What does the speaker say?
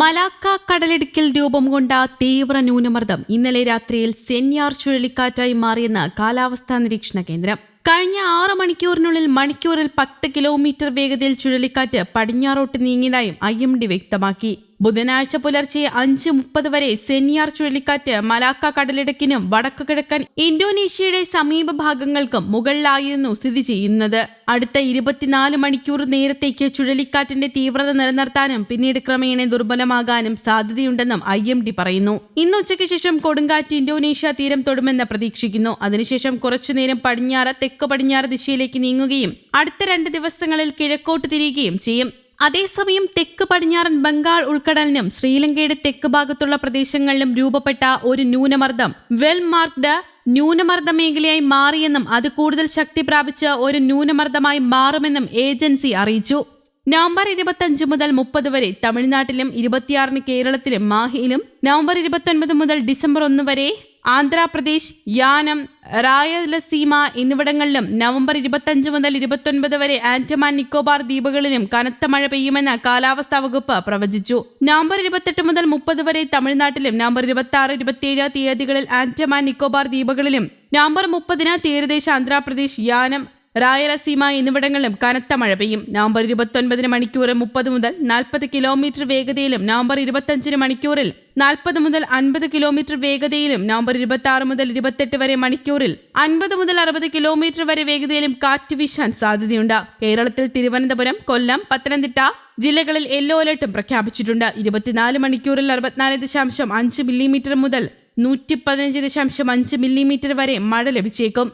മലാക്ക കടലിടുക്കിൽ രൂപം കൊണ്ട തീവ്ര ന്യൂനമർദ്ദം ഇന്നലെ രാത്രിയിൽ സെന്യാർ ചുഴലിക്കാറ്റായി മാറിയെന്ന് കാലാവസ്ഥാ നിരീക്ഷണ കേന്ദ്രം. കഴിഞ്ഞ ആറ് മണിക്കൂറിനുള്ളിൽ മണിക്കൂറിൽ പത്ത് കിലോമീറ്റർ വേഗതയിൽ ചുഴലിക്കാറ്റ് പടിഞ്ഞാറോട്ട് നീങ്ങിയതായും ഐ വ്യക്തമാക്കി. ബുധനാഴ്ച പുലർച്ചെ അഞ്ച് മുപ്പത് വരെ സെനിയാർ ചുഴലിക്കാറ്റ് മലാക്ക കടലിടുക്കിനും വടക്കു കിഴക്കൻ ഇന്തോനേഷ്യയുടെ സമീപ ഭാഗങ്ങൾക്കും മുകളിലായിരുന്നു സ്ഥിതി ചെയ്യുന്നത്. അടുത്ത ഇരുപത്തിനാല് മണിക്കൂർ നേരത്തേക്ക് ചുഴലിക്കാറ്റിന്റെ തീവ്രത നിലനിർത്താനും പിന്നീട് ക്രമേണ ദുർബലമാകാനും സാധ്യതയുണ്ടെന്നും ഐ എം ഡി പറയുന്നു. ഇന്ന് ഉച്ചയ്ക്ക് ശേഷം കൊടുങ്കാറ്റ് ഇന്തോനേഷ്യ തീരം തൊടുമെന്ന് പ്രതീക്ഷിക്കുന്നു. അതിനുശേഷം കുറച്ചുനേരം പടിഞ്ഞാറ് തെക്ക് പടിഞ്ഞാറ് ദിശയിലേക്ക് നീങ്ങുകയും അടുത്ത രണ്ട് ദിവസങ്ങളിൽ കിഴക്കോട്ട് തിരിയുകയും ചെയ്യും. അതേസമയം തെക്ക് പടിഞ്ഞാറൻ ബംഗാൾ ഉൾക്കടലിനും ശ്രീലങ്കയുടെ തെക്ക് ഭാഗത്തുള്ള പ്രദേശങ്ങളിലും രൂപപ്പെട്ട ഒരു ന്യൂനമർദ്ദം. വെൽ മാർക്ക്ഡ് ന്യൂനമർദ്ദ മേഖലയായി മാറിയെന്നും അത് കൂടുതൽ ശക്തി പ്രാപിച്ച് ഒരു ന്യൂനമർദ്ദമായി മാറുമെന്നും ഏജൻസി അറിയിച്ചു. നവംബർ ഇരുപത്തഞ്ച് മുതൽ മുപ്പത് വരെ തമിഴ്നാട്ടിലും ഇരുപത്തിയാറിന് കേരളത്തിലും മാഹിയിലും നവംബർ ഇരുപത്തൊൻപത് മുതൽ ഡിസംബർ ഒന്ന് വരെ ആന്ധ്രാപ്രദേശ് യാനം റായലസീമ എന്നിവിടങ്ങളിലും നവംബർ ഇരുപത്തഞ്ച് മുതൽ ഇരുപത്തൊൻപത് വരെ ആൻഡമാൻ നിക്കോബാർ ദ്വീപുകളിലും കനത്ത മഴ പെയ്യുമെന്ന് കാലാവസ്ഥാ വകുപ്പ് പ്രവചിച്ചു. നവംബർ ഇരുപത്തെട്ട് മുതൽ മുപ്പത് വരെ തമിഴ്നാട്ടിലും നവംബർ ഇരുപത്തി ആറ് ഇരുപത്തിയേഴ് തീയതികളിൽ ആൻഡമാൻ നിക്കോബാർ ദ്വീപുകളിലും നവംബർ മുപ്പതിന് തീരദേശ ആന്ധ്രാപ്രദേശ് യാനം റായലസീമ എന്നിവിടങ്ങളിലും കനത്ത മഴ പെയ്യും. നവംബർ ഇരുപത്തൊൻപതിന് മണിക്കൂർ മുപ്പത് മുതൽ നാൽപ്പത് കിലോമീറ്റർ വേഗതയിലും നവംബർ ഇരുപത്തഞ്ചിന് മണിക്കൂറിൽ നാൽപ്പത് മുതൽ അൻപത് കിലോമീറ്റർ വേഗതയിലും നവംബർ ഇരുപത്തി ആറ് മുതൽ ഇരുപത്തെട്ട് വരെ മണിക്കൂറിൽ അൻപത് മുതൽ അറുപത് കിലോമീറ്റർ വരെ വേഗതയിലും കാറ്റ് വീശാൻ സാധ്യതയുണ്ട്. കേരളത്തിൽ തിരുവനന്തപുരം കൊല്ലം പത്തനംതിട്ട ജില്ലകളിൽ യെല്ലോ അലർട്ടും പ്രഖ്യാപിച്ചിട്ടുണ്ട്. ഇരുപത്തിനാല് മണിക്കൂറിൽ അറുപത്തിനാല് ദശാംശം അഞ്ച് മില്ലിമീറ്റർ മുതൽ നൂറ്റി പതിനഞ്ച് ദശാംശം അഞ്ച് മില്ലിമീറ്റർ വരെ മഴ ലഭിച്ചേക്കും.